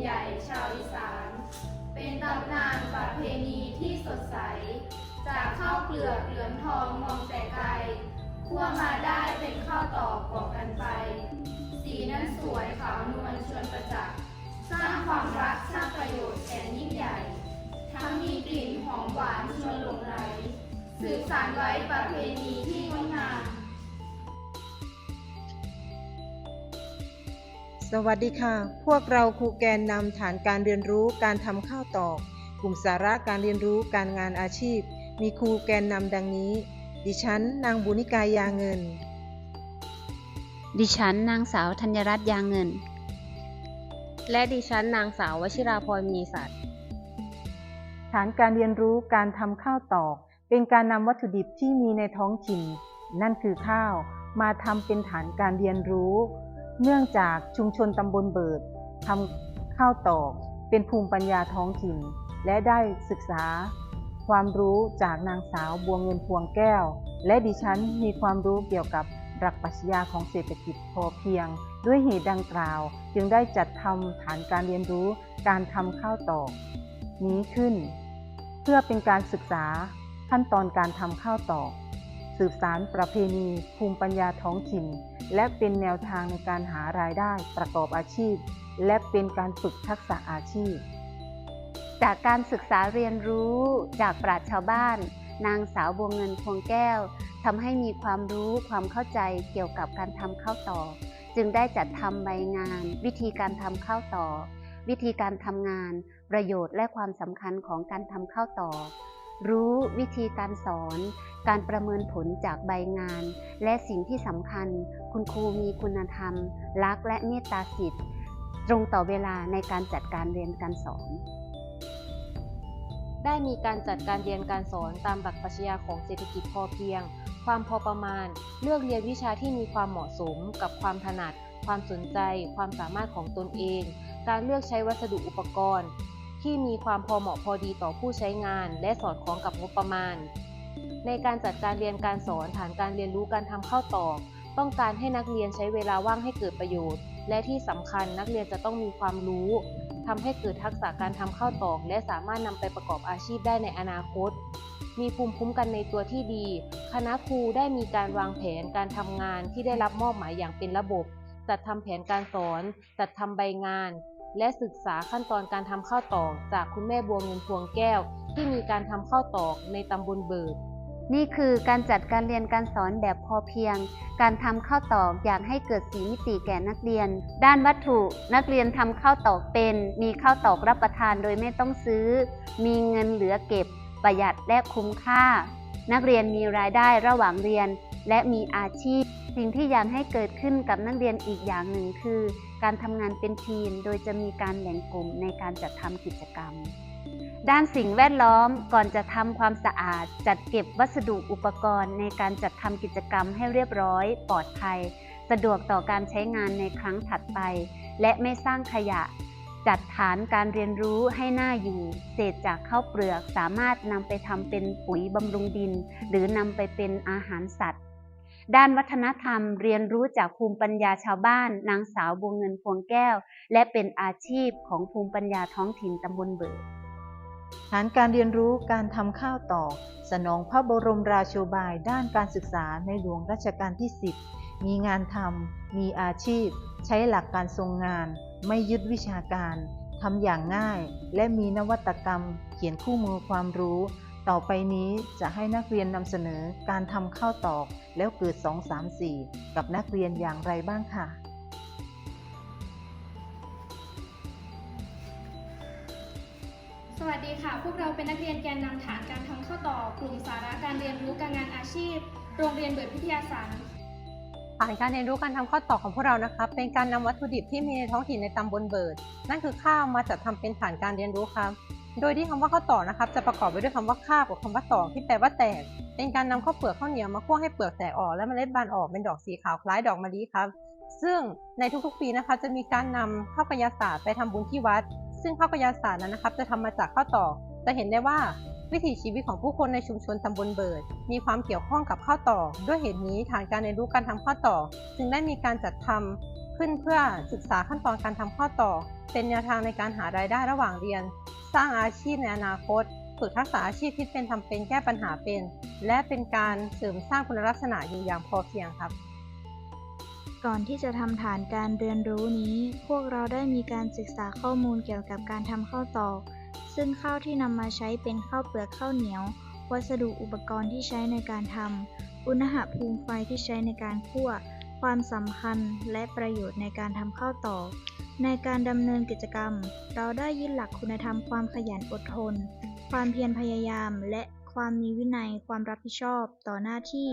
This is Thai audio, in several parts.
ใหญ่ชาวอีสาน เป็นตำนานประเพณีที่สดใส จากข้าวเปลือกเหลืองทองมองแต่ไกลคั่วมาได้เป็นข้าวต สวัสดีค่ะ พวกเราครูแกนนำฐานการเรียนรู้การทำข้าวตอก กลุ่มสาระการเรียนรู้การงานอาชีพ มีครูแกนนำดังนี้ ดิฉัน นางบุนิกายยาเงิน ดิฉันนางสาวธัญรัตน์ยางเงิน และดิฉันนางสาววชิราพรมีสัตว์ฐานการเรียนรู้การทำข้าวตอก เป็นการนำวัตถุดิบที่มีในท้องถิ่น นั่นคือข้าว มาทำเป็นฐานการเรียนรู้ เนื่องจากชุมชนตำบลเบิดทำข้าวตอกเป็นภูมิปัญญาท้องถิ่น และได้ศึกษา ความรู้จากนางสาวบัวเงินพวงแก้ว และดิฉันมีความรู้เกี่ยวกับหลักปรัชญาของเศรษฐกิจพอเพียง ด้วยเหตุดังกล่าว จึงได้จัดทำฐานการเรียนรู้การทำข้าวตอก นี้ขึ้น เพื่อเป็นการศึกษาขั้นตอนการทำข้าวตอก สืบสารประเพณีภูมิปัญญาท้องถิ่น และเป็นแนวทางในการหารายได้ประกอบอาชีพ และเป็นการฝึกทักษะอาชีพ จากการศึกษาเรียนรู้จากปราชญ์ชาวบ้าน นางสาวบัวเงินพวงแก้วทำให้มีความรู้ความเข้าใจเกี่ยวกับการทำข้าวตอกจึงได้จัดทำใบงาน วิธีการทำข้าวตอกวิธีการทำงาน ประโยชน์และความสำคัญของการทำข้าวตอก รู้วิธีการสอน การประเมินผลจากใบงาน และสิ่งที่สำคัญ คุณครูมีคุณธรรม รักและเมตตาสิทธิ์ตรงต่อเวลาในการจัดการเรียนการสอน ได้มีการจัดการเรียนการสอนตามหลักปรัชญาของเศรษฐกิจพอเพียง ความพอประมาณ เลือกเรียนวิชาที่มีความเหมาะสมกับความถนัด ความสนใจ ความสามารถของตนเอง การเลือกใช้วัสดุอุปกรณ์ ที่มีความพอเหมาะพอดีต่อผู้ใช้งาน และสอดคล้องกับงบประมาณ ในการจัดการเรียนการสอนฐานการเรียนรู้การทำข้าวตอกต้องการให้นักเรียนใช้เวลาว่างให้เกิดประโยชน์ และที่สำคัญนักเรียนจะต้องมีความรู้ทำให้เกิดทักษะการทำข้าวตอก และสามารถนำไปประกอบอาชีพได้ในอนาคต มีภูมิคุ้มกันในตัวที่ดี คณะครูได้มีการวางแผนการทำงานที่ได้รับมอบหมายอย่างเป็นระบบ จัดทำแผนการสอน จัดทำใบงาน และศึกษาขั้นตอนการทำข้าวตอกจากคุณแม่บัวเงินพวงแก้ว ที่มีการทำข้าวตอกในตำบลเบิด นี่คือการจัดการเรียนการสอนแบบพอเพียง การทำข้าวตอกอยากให้เกิดสีมิติแก่นักเรียน ด้านวัตถุนักเรียนทำข้าวตอกเป็น มีข้าวตอกรับประทานโดยไม่ต้องซื้อ มีเงินเหลือเก็บ ประหยัดและคุ้มค่า นักเรียนมีรายได้ระหว่างเรียน และมีอาชีพ สิ่งที่อยากให้เกิดขึ้นกับนักเรียนอีกอย่างหนึ่งคือ การทำงานเป็นทีม โดยจะมีการแบ่งกลุ่มในการจัดทำกิจกรรม ด้านสิ่งแวดล้อมก่อนจะทำความสะอาด จัดเก็บวัสดุอุปกรณ์ ในการจัดทำกิจกรรมให้เรียบร้อย ปลอดภัย สะดวกต่อการใช้งานในครั้งถัดไป และไม่สร้างขยะ จัดฐานการเรียนรู้ให้หน่าอยู่ เศษจากข้าวเปลือกสามารถนำไปทำเป็นปุ๋ยบำรุงดิน หรือนำไปเป็นอาหารสัตว์ ด้านวัฒนธรรมเรียนรู้จากภูมิปัญญาชาวบ้าน นางสาวบัวเงินพวงแก้ว และเป็นอาชีพของภูมิปัญญาท้องถิ่นตำบลเบิดฐานการเรียนรู้การทำข้าวตอกสนองพระบรมราโชบายด้านการศึกษาในหลวงรัชกาลที่ 10 มีงานทำมีอาชีพ ใช้หลักการทรงงาน ไม่ยึดวิชาการทำอย่างง่าย และมีนวัตกรรม เขียนคู่มือความรู้ ต่อไปนี้จะให้นักเรียนนำเสนอการทำข้าวตอกแล้วเกิด 2 3 4 กับนักเรียนอย่างไรบ้างค่ะ สวัสดีค่ะ พวกเราเป็นนักเรียนแกนนำฐานการทำข้าวต่อกลุ่มสาระการเรียนรู้การงานอาชีพ โรงเรียนเบิดพิทยาศาสตร์ฐานการเรียนรู้การทำข้าวตอกของพวกเรานะครับ เป็นการนำวัตถุดิบที่มีในท้องถิ่นในตำบลเบิด นั่นคือข้าวมาจัดทำเป็นฐานการเรียนรู้ครับ โดยที่คำว่าข้าวตอกนะครับ จะประกอบไปด้วยคำว่าข้าวกับคำว่าตอกที่แปลว่าแตก เป็นการนำข้าวเปลือกข้าวเหนียวมาคั่วให้เปลือกแตกออกและเมล็ดบานออกเป็นดอกสีขาวคล้ายดอกมะลิครับ ซึ่งในทุกๆปีนะคะ จะมีการนำข้าวกายาศาสตร์ไปทำบุญที่วัด ซึ่งข้าวกายาศาสตร์นั้นนะครับ จะทำมาจากข้าวตอก จะเห็นได้ว่าวิถีชีวิตของผู้คนในชุมชนตำบลเบิด มีความเกี่ยวข้องกับข้าวตอก ด้วยเหตุนี้ฐานการเรียนรู้การทำข้าวตอกจึงได้มีการจัดทำขึ้นเพื่อศึกษาขั้นตอนการทำข้าวตอกเป็นแนวทางในการหารายได้ระหว่างเรียน สร้างอาชีพในอนาคต ฝึกทักษะอาชีพคิดเป็นทำเป็นแก้ปัญหาเป็น และเป็นการเสริมสร้างคุณลักษณะอยู่อย่างพอเพียงครับ ก่อนที่จะทำฐานการเรียนรู้นี้ พวกเราได้มีการศึกษาข้อมูลเกี่ยวกับการทำข้าวตอก ซึ่งข้าวที่นำมาใช้เป็นข้าวเปลือกข้าวเหนียว วัสดุอุปกรณ์ที่ใช้ในการทำอุณหภูมิไฟที่ใช้ในการคั่วความสำคัญและประโยชน์ในการทำข้าวตอก ในการดำเนินกิจกรรม เราได้ยึดหลักคุณธรรมความขยันอดทน ความเพียรพยายาม และความมีวินัยความรับผิดชอบต่อหน้าที่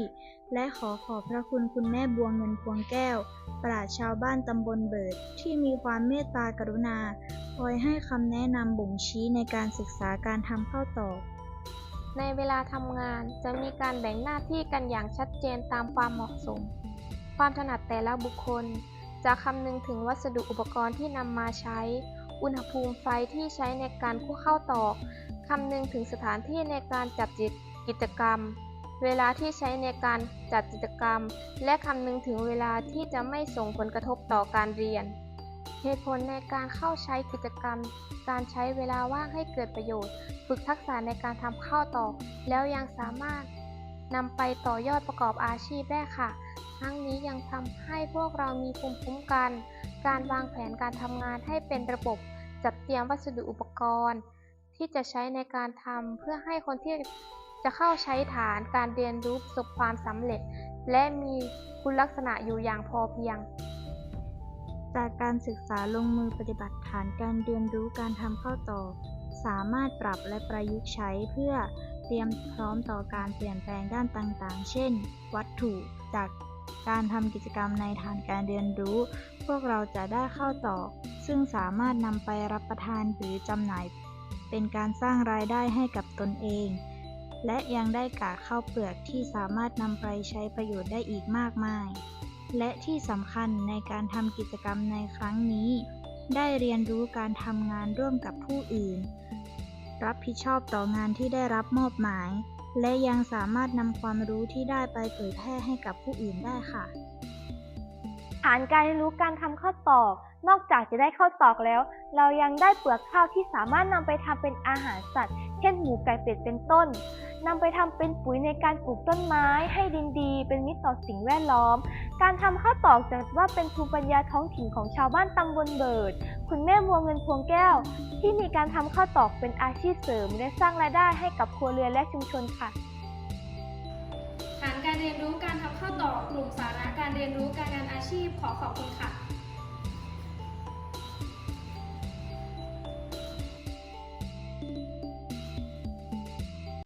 และขอขอบพระคุณคุณแม่บัวเงินพวงแก้ว ปราชชาวบ้านตำบลเบิด ที่มีความเมตตากรุณา คอยให้คำแนะนำบ่งชี้ในการศึกษาการทำข้าวตอกในเวลาทำงานจะมีการแบ่งหน้าที่กันอย่างชัดเจนตามความเหมาะสม ความถนัดแต่ละบุคคล จะคำนึงถึงวัสดุอุปกรณ์ที่นำมาใช้ อุณหภูมิไฟที่ใช้ในการคั่วข้าวตอกคำนึงถึงสถานที่ในการจัดกิจกรรม เวลาที่ใช้ในการจัดกิจกรรม และคำนึงถึงเวลาที่จะไม่ส่งผลกระทบต่อการเรียน เหตุผลในการเข้าใช้กิจกรรม การใช้เวลาว่างให้เกิดประโยชน์ ฝึกทักษะในการทำข้าวตอกแล้วยังสามารถ นำไปต่อยอดประกอบอาชีพได้ค่ะ ทั้งนี้ยังทำให้พวกเรามีภูมิคุ้มกัน การวางแผนการทำงานให้เป็นระบบ จัดเตรียมวัสดุอุปกรณ์ ที่จะใช้ในการทำเพื่อให้คนที่จะเข้าใช้ฐานการเรียนรู้ประสบความสำเร็จ และมีคุณลักษณะอยู่อย่างพอเพียง จากการศึกษาลงมือปฏิบัติฐานการเรียนรู้การทำข้าวตอสามารถปรับและประยุกต์ใช้เพื่อ เตรียมพร้อมต่อการเปลี่ยนแปลงด้านต่างๆ เช่น วัตถุจากการทำกิจกรรมในฐานการเรียนรู้ พวกเราจะได้เข้าวตอกซึ่งสามารถนำไปรับประทานหรือจำหน่าย เป็นการสร้างรายได้ให้กับตนเอง และยังได้กากข้าวเปลือกที่สามารถนำไปใช้ประโยชน์ได้อีกมากมาย และที่สำคัญในการทำกิจกรรมในครั้งนี้ ได้เรียนรู้การทำงานร่วมกับผู้อื่น รับผิดชอบต่องานที่ได้รับมอบหมาย และยังสามารถนำความรู้ที่ได้ไปเผยแพร่ให้กับผู้อื่นได้ค่ะ ฐานการเรียนรู้การทำข้าวตอก นอกจากจะได้ข้าวตอกแล้ว เรายังได้เปลือกข้าวที่สามารถนำไปทำเป็นอาหารสัตว์ เช่นหมูไก่เป็ดเป็นต้นนำไปทำเป็นปุ๋ยในการปลูกต้นไม้ ให้ดินดี เป็นมิตรต่อสิ่งแวดล้อม การทำข้าวตอกจัดว่าเป็นภูมิปัญญาท้องถิ่นของชาวบ้านตำบลเบิด คุณแม่บัวเงินพวงแก้ว ที่มีการทำข้าวตอกเป็นอาชีพเสริม และสร้างรายได้ให้กับครัวเรือนและชุมชนค่ะฐานการเรียนรู้การทำข้าวตอกกลุ่มสาระการเรียนรู้การงานอาชีพขอขอบคุณค่ะ